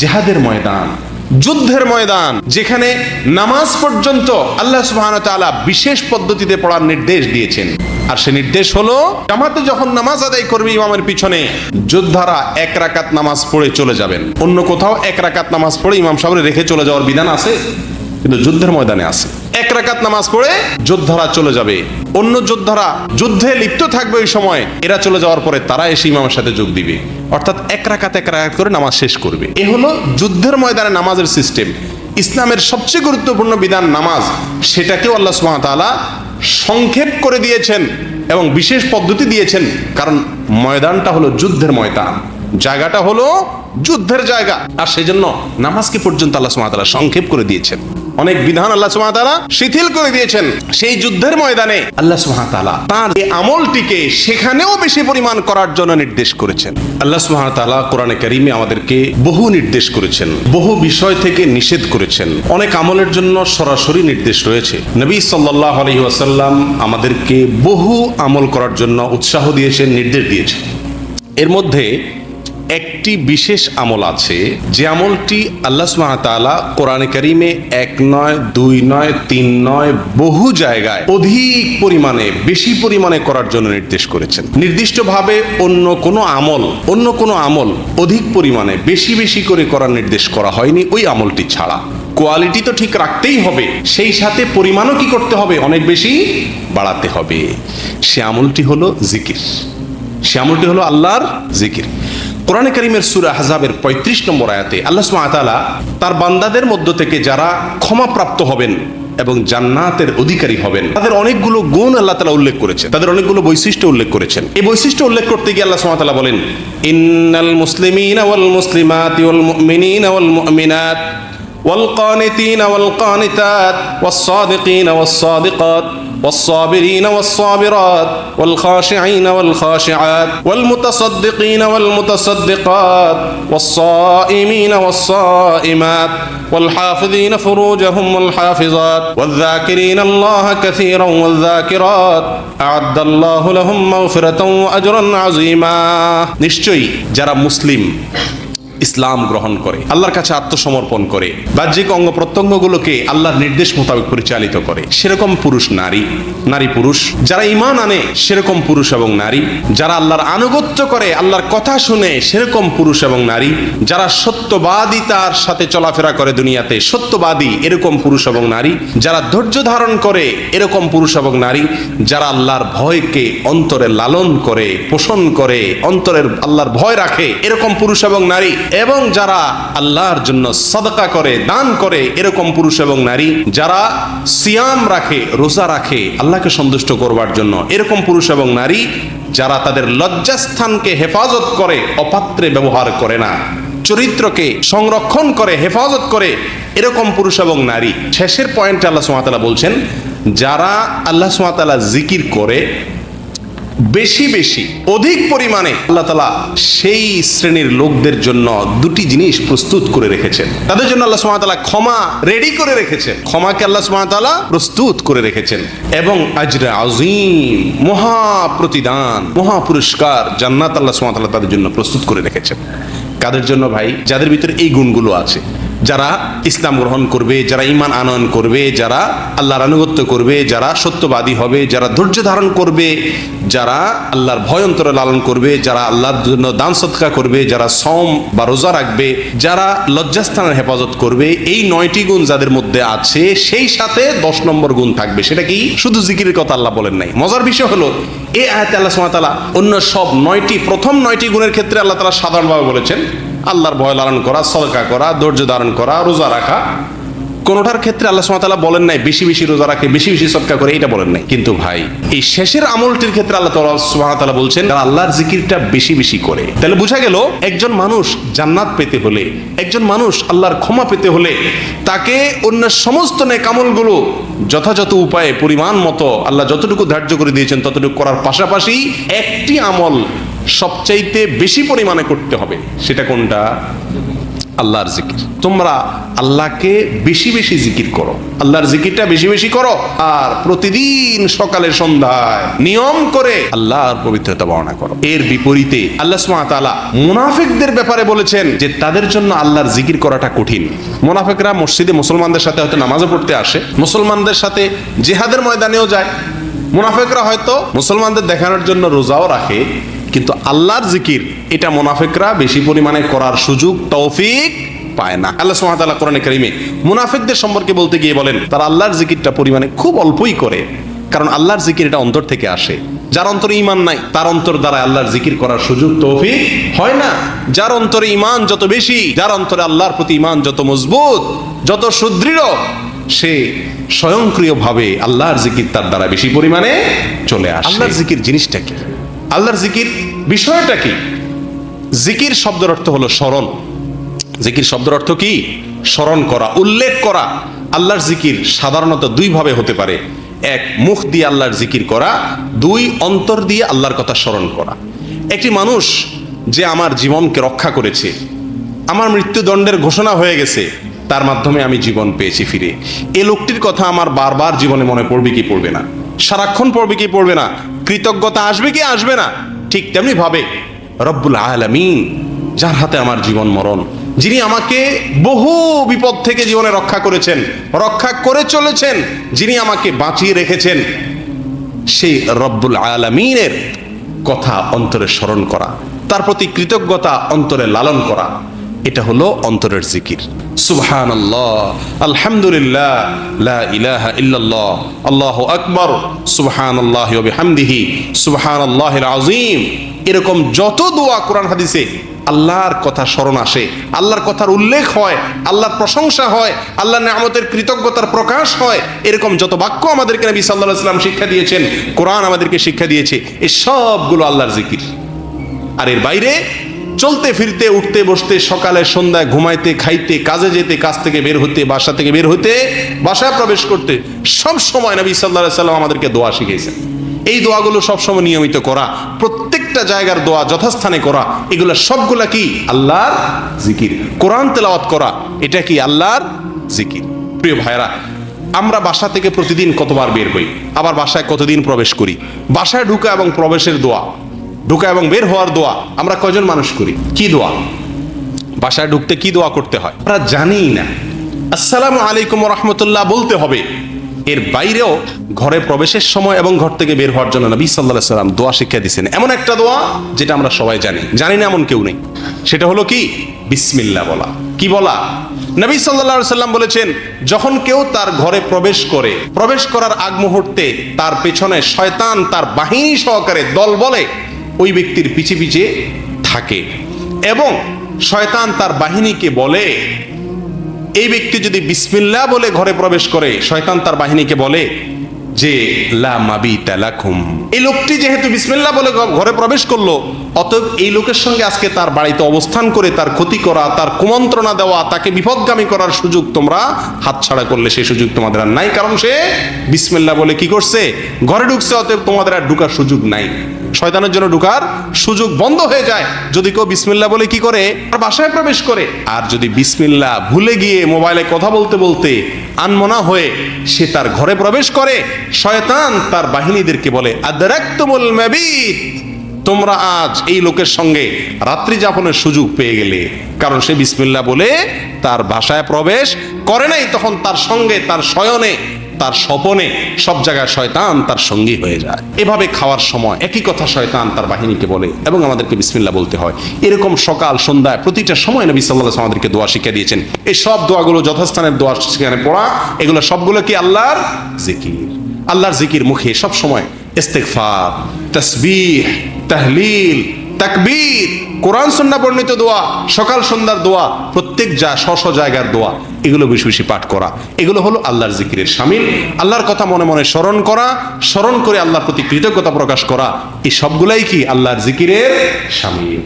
জেহাদের ময়দান। যুদ্ধের ময়দান, যেখানে নামাজ পর্যন্ত আল্লাহ সুবহান তাআলা বিশেষ পদ্ধতিতে পড়ার নির্দেশ দিয়েছেন। আর সে নির্দেশ হলো, জামাতে যখন নামাজ আদায় করবে ইমামের পিছনে, যোদ্ধারা এক রাকাত নামাজ পড়ে চলে যাবেন। অন্য কোথাও এক রাকাত নামাজ পড়ে ইমাম সাহেব রেখে চলে যাওয়ার বিধান আছে, কিন্তু যুদ্ধের ময়দানে আছে। এক রাকাত নামাজ পড়ে যোদ্ধারা চলে যাবে। অন্য যোদ্ধারা যুদ্ধে লিপ্ত থাকবে ওই সময়, এরা চলে যাওয়ার পরে তারা এসে ইমামের সাথে যোগ দিবে। অর্থাৎ এক রাকাত এক রাকাত করে নামাজ শেষ করবে। এ হলো যুদ্ধের ময়দানে নামাজের সিস্টেম ইসলামের সবচেয়ে গুরুত্বপূর্ণ বিধান নামাজ। সেটাকেও আল্লাহ ওয়া সংক্ষেপ করে দিয়েছেন এবং বিশেষ পদ্ধতি দিয়েছেন। কারণ ময়দানটা হলো যুদ্ধের ময়দান। জায়গাটা হলো যুদ্ধের জায়গা। আর সেই জন্য নামাজকে পর্যন্ত আল্লাহ সুবহানাহু সংক্ষেপ করে দিয়েছেন। অনেক বিধান আল্লাহ সুবহানাহু তাআলা শিথিল করে দিয়েছেন সেই যুদ্ধের ময়দানে আল্লাহ সুবহানাহু তাআলা তার এই আমলটিকে সেখানেও বেশি পরিমাণ করার জন্য নির্দেশ করেছেন। আল্লাহ সুবহানাহু তাআলা কোরআনে কারিমে আমাদেরকে বহু নির্দেশ করেছেন, বহু বিষয় থেকে নিষেধ করেছেন। অনেক আমলের জন্য সরাসরি নির্দেশ রয়েছে। নবী সাল্লাল্লাহু আলাইহি ওয়াসাল্লাম আমাদেরকে বহু আমল করার জন্য উৎসাহ দিয়েছেন, নির্দেশ দিয়েছেন। এর মধ্যে একটি বিশেষ আমল আছে, যে আমলটি আল্লাহ তাআলা কোরআনে কারিমে এক নয়, দুই নয়, তিন নয় বহু জায়গায় অধিক পরিমাণে, বেশি পরিমাণে করার জন্য নির্দেশ করেছেন। নির্দিষ্টভাবে অন্য কোনো আমল, অন্য কোনো আমল অধিক পরিমাণে, বেশি বেশি করে করার নির্দেশ করা হয়নি ওই আমলটি ছাড়া। কোয়ালিটি তো ঠিক রাখতেই হবে, সেই সাথে পরিমাণও কি করতে হবে? অনেক বেশি বাড়াতে হবে। সে আমলটি হলো জিকির। সে আমলটি হলো আল্লাহর জিকির। কোরআনে করিমের সুরা হাজাবের পঁয়ত্রিশ নম্বর আয়াতে আল্লাহ আতালা তার বান্দাদের মধ্য থেকে যারা ক্ষমাপ্রাপ্ত হবেন এবং জান্নাতের অধিকারী হবেন, তাদের অনেকগুলো গুণ আল্লাহ তালা উল্লেখ করেছেন। তাদের অনেকগুলো বৈশিষ্ট্য উল্লেখ করেছেন। এই বৈশিষ্ট্য উল্লেখ করতে গিয়ে আল্লাহ সুমাতালা বলেন, ইন্নাল মুসলিমিন ওয়াল মুসলিমাত ওয়াল মুমিনিন ওয়াল মুমিনাত। والقانتين والقانتات والصادقين والصادقات والصابرين والصابرات والخاشعين والخاشعات والمتصدقين والمتصدقات والصائمين والصائمات والحافظين فروجهم والحافظات والذاكرين الله كثيرا والذاكرات. أعد الله لهم مغفرة وأجرا عظيما. نشجي جرى مسلم. ইসলাম গ্রহণ করে, আল্লাহর কাছে আত্মসমর্পণ করে, বাহ্যিক অঙ্গ প্রত্যঙ্গগুলোকে আল্লাহর নির্দেশ মোতাবেক পরিচালিত করে। সেরকম পুরুষ নারী নারী পুরুষ, যারা ইমান আনে, সেরকম পুরুষ এবং নারী, যারা আল্লাহর আনুগত্য করে, আল্লাহর কথা শুনে, সেরকম পুরুষ এবং নারী, যারা সত্যবাদিতার সাথে চলাফেরা করে দুনিয়াতে, সত্যবাদী এরকম পুরুষ এবং নারী, যারা ধৈর্য ধারণ করে, এরকম পুরুষ এবং নারী, যারা আল্লাহর ভয়কে অন্তরে লালন করে, পোষণ করে, অন্তরের আল্লাহর ভয় রাখে, এরকম পুরুষ এবং নারী এবং যারা আল্লাহর জন্য সদকা করে, দান করে এরকম পুরুষ এবং নারী, যারা সিয়াম রাখে, রোজা রাখে, আল্লাহকে সন্তুষ্ট করবার জন্য এরকম পুরুষ এবং নারী, যারা তাদের লজ্জাস্থানকে হেফাজত করে, অপাত্রে ব্যবহার করে না, চরিত্রকে সংরক্ষণ করে, হেফাজত করে এরকম পুরুষ এবং নারী। শেষের পয়েন্টে আল্লাহ সুমাতালা বলছেন, যারা আল্লাহ সুমাতালা জিকির করে বেশি বেশি, অধিক পরিমাণে আল্লাহ তালা সেই শ্রেণির লোকদের জন্য দুটি জিনিস প্রস্তুত করে রেখেছেন। তাদের জন্য আল্লাহ সুমাতালা ক্ষমা রেডি করে রেখেছেন। ক্ষমাকে আল্লাহ সুমাতালা প্রস্তুত করে রেখেছেন। এবং আজরা আজিম মহা প্রতিদান, মহা পুরস্কার জান্নাত আল্লাহ সুমাতালা তাদের জন্য প্রস্তুত করে রেখেছেন। কাদের জন্য ভাই? যাদের ভিতরে এই গুণগুলো আছে। যারা ইসলাম গ্রহণ করবে, যারা ইমান আনয়ন করবে, যারা আল্লাহর আনুগত্য করবে, যারা সত্যবাদী হবে, যারা ধৈর্য ধারণ করবে, যারা আল্লাহর ভয় অন্তরে লালন করবে, যারা আল্লাহর জন্য দান সৎকা করবে, যারা সম বা রোজা রাখবে, যারা লজ্জাস্থানের হেফাজত করবে, এই নয়টি গুণ যাদের মধ্যে আছে, সেই সাথে দশ নম্বর গুণ থাকবে। সেটা কি? শুধু জিকিরের কথা আল্লাহ বলেন নাই। মজার বিষয় হলো এ আয়াতে আল্লাহ সুমাতালা অন্য সব নয়টি, প্রথম নয়টি গুণের ক্ষেত্রে আল্লাহ তালা সাধারণভাবে বলেছেন আল্লাহর ভয় লালন করা, সদকা করা, ধৈর্য ধারণ করা, রোজা রাখা। কোনোটার ক্ষেত্রে আল্লাহ সুমাতালা বলেন নাই, বেশি বেশি রোজা রাখে, বেশি বেশি সদকা করে এটা বলেন নাই। কিন্তু ভাই, এই শেষের আমলটির ক্ষেত্রে আল্লাহ তালা সুমাতালা বলছেন আল্লাহর জিকিরটা বেশি বেশি করে, তাহলে বোঝা গেল একজন মানুষ জান্নাত পেতে হলে, একজন মানুষ আল্লাহর ক্ষমা পেতে হলে, তাকে অন্য সমস্ত নেক আমলগুলো যথাযথ উপায়ে, পরিমাণ মতো আল্লাহ যতটুকু ধার্য করে দিয়েছেন, ততটুকু করার পাশাপাশি একটি আমল সবচাইতে বেশি পরিমাণে করতে হবে, সেটা কোনটা? আল্লাহর জিকির। তোমরা আল্লাহকে বেশি বেশি জিকির করো। আল্লাহর জিকিরটা বেশি বেশি করো, আর প্রতিদিন সকালে সন্ধ্যায় নিয়ম করে আল্লাহর পবিত্রতা বর্ণনা করো। এর বিপরীতে আল্লাহ তাআলা মুনাফিকদের ব্যাপারে বলেছেন যে তাদের জন্য আল্লাহর জিকির করাটা কঠিন। মুনাফিকরা মসজিদে মুসলমানদের সাথে হয়তো নামাজও পড়তে আসে, মুসলমানদের সাথে জেহাদের ময়দানেও যায়। মুনাফিকরা হয়তো মুসলমানদের দেখানোর জন্য রোজাও রাখে কিন্তু আল্লাহর জিকির, এটা মুনাফিকরা বেশি পরিমাণে করার সুযোগ, তৌফিক পায় না। আল্লাহ তাআলা কোরআনে কারিমে মুনাফিকদের সম্পর্কে বলতে গিয়ে বলেন, তারা আল্লাহর জিকিরটা পরিমাণে খুব অল্পই করে, কারণ আল্লাহর জিকির এটা অন্তর থেকে আসে। যার অন্তরে ইমান নাই, তার অন্তর দ্বারা আল্লাহর জিকির করার সুযোগ, তৌফিক হয় না। যার অন্তরে ইমান যত বেশি, যার অন্তরে আল্লাহর প্রতি ইমান যত মজবুত, যত সুদৃঢ়, সে স্বয়ংক্রিয়ভাবে আল্লাহর জিকির তার দ্বারা বেশি পরিমাণে চলে আসে। আল্লাহর জিকির জিনিসটা কি? আল্লাহর জিকির বিষয়টা কি? জিকির শব্দের অর্থ হলো স্মরণ। জিকির শব্দের অর্থ কি? স্মরণ করা, উল্লেখ করা। আল্লাহর জিকির সাধারণত দুই ভাবে হতে পারে। এক, মুখ দিয়ে আল্লাহর জিকির করা। দুই, অন্তর দিয়ে আল্লাহর কথা স্মরণ করা। একটি মানুষ যে আমার জীবনকে রক্ষা করেছে, আমার মৃত্যুদণ্ডের ঘোষণা হয়ে গেছে, তার মাধ্যমে আমি জীবন পেয়েছি ফিরে। এ লোকটির কথা আমার বারবার জীবনে মনে পড়বে কি পড়বে না? সারাক্ষণ পড়বে কি পড়বে না? কৃতজ্ঞতা আসবে কি আসবে না? ঠিক তেমনি ভাবে রব্বুল আলামিন, যার হাতে আমার জীবন মরণ, যিনি আমাকে বহু বিপদ থেকে জীবনে রক্ষা করেছেন, রক্ষা করে চলেছেন, যিনি আমাকে বাঁচিয়ে রেখেছেন, সেই রব্বুল আলামিনের কথা অন্তরে স্মরণ করা, তার প্রতি কৃতজ্ঞতা অন্তরে লালন করা এটা হলো অন্তরের জিকির। সুবহান আল্লাহ আলহামদুলিল্লাহ, লা ইলাহা ইল্লাল্লাহ, আল্লাহু আকবার সুবহান আল্লাহ বিহামদিহি সুবহান আল্লাহিল আযীম। এরকম যত দোয়া কোরআন হাদিসে আল্লাহর কথা স্মরণ আসে, আল্লাহর কথার উল্লেখ হয়, আল্লাহর প্রশংসা হয়, আল্লাহর নামতের কৃতজ্ঞতার প্রকাশ হয়, এরকম যত বাক্য আমাদেরকে নবী আলাইহি সাল্লাম শিক্ষা দিয়েছেন, কোরআন আমাদেরকে শিক্ষা দিয়েছে এই সবগুলো আল্লাহর জিকির। আর এর বাইরে চলতে, ফিরতে, উঠতে, বসতে, সকালে, সন্ধ্যায়, ঘুমাইতে, খাইতে, কাজে যেতে, কাজ থেকে বের হতে, বাসা থেকে বের হতে, বাসায় প্রবেশ করতে, সব সময় নবী আলাইহি সাল্লাম আমাদেরকে দোয়া শিখিয়েছেন। এই দোয়াগুলো সবসময় নিয়মিত করা, প্রত্যেকটা জায়গার দোয়া যথাস্থানে করা, এগুলো সবগুলা কি? আল্লাহর জিকির। কোরআন তেলাওয়াত করা, এটা কি আল্লাহর জিকির? প্রিয় ভাইরা আমরা বাসা থেকে প্রতিদিন কতবার বের হই? আবার বাসায় কতদিন প্রবেশ করি? বাসায় ঢুকা এবং প্রবেশের দোয়া ঢুকা এবং বের হওয়ার দোয়া আমরা কয়জন মানুষ করি? কি দোয়া? বাসায় ঢুকতে কি দোয়া করতে হয়? আমরা জানি না। আসসালামু আলাইকুম রহমতুল্লাহ বলতে হবে। এর বাইরেও ঘরে প্রবেশের সময় এবং ঘর থেকে বের হওয়ার জন্য নবী সাল্লাহ সাল্লাম দোয়া শিক্ষা দিয়েছেন। এমন একটা দোয়া যেটা আমরা সবাই জানি। জানি না এমন কেউ নেই। সেটা হলো কি? বিসমিল্লা বলা। কি বলা? নবী সাল্লাহ সাল্লাম বলেছেন, যখন কেউ তার ঘরে প্রবেশ করে, প্রবেশ করার আগ মুহূর্তে তার পেছনে শয়তান তার বাহিনী সহকারে দল বলে ওই ব্যক্তির পিছে পিছে থাকে। এবং শয়তান তার বাহিনীকে বলে, এই ব্যক্তি যদি বিসমিল্লা বলে ঘরে প্রবেশ করে, শয়তান তার বাহিনীকে বলে যে লা মাবিতা লাকুম। এই লোকটি যেহেতু বিসমিল্লা বলে ঘরে প্রবেশ করল, অতএব এই লোকের সঙ্গে আজকে তার বাড়িতে অবস্থান করে, তার ক্ষতি করা, তার কুমন্ত্রণা দেওয়া, তাকে বিপদগামী করার সুযোগ তোমরা হাতছাড়া করলে সেই সুযোগ তোমাদের আর নাই, কারণ সে বিসমিল্লা বলে কি করছে? ঘরে ঢুকছে, অতএব তোমাদের আর ঢুকার সুযোগ নাই। শয়তানের জন্য ঢুকার সুযোগ বন্ধ হয়ে যায়। যদি কেউ বিসমিল্লা বলে কি করে? আর বাসায় প্রবেশ করে। আর যদি বিসমিল্লা ভুলে গিয়ে মোবাইলে কথা বলতে বলতে আনমনা হয়ে সে তার ঘরে প্রবেশ করে, শয়তান তার বাহিনীদেরকে বলে তোমরা আজ এই লোকের সঙ্গে রাত্রি যাপনের সুযোগ পেয়ে গেলে। কারণ সে বিসমিল্লা বলে তার ভাষায় প্রবেশ করে নাই, তখন তার সঙ্গে তার শয়নে তার স্বপনে সব জায়গায় শয়তান তার সঙ্গী হয়ে যায়। এভাবে খাওয়ার সময় একই কথা শয়তান তার বাহিনীকে বলে এবং আমাদেরকে বিসমিল্লা বলতে হয়। এরকম সকাল সন্ধ্যায় প্রতিটা সময় নবী সাল্লাহ আমাদেরকে দোয়া শিখিয়ে দিয়েছেন। এই সব দোয়াগুলো যথাস্থানের দোয়া সেখানে পড়া, এগুলো সবগুলো কি আল্লাহর জিকির? আল্লাহর জিকির মুখে সব সময় ইস্তেগফার, তাসবিহ, তাহলিল তাকবীর, কোরআন, সুন্নাহ বর্ণিত দোয়া, সকাল সন্ধ্যার দোয়া, প্রত্যেক যা স্ব জায়গার দোয়া, এগুলো বেশি বেশি পাঠ করা। এগুলো হলো আল্লাহর জিকিরের শামিল। আল্লাহর কথা মনে মনে স্মরণ করা, স্মরণ করে আল্লাহর প্রতি কৃতজ্ঞতা প্রকাশ করা, এই সবগুলাই কি আল্লাহর জিকিরের শামিল?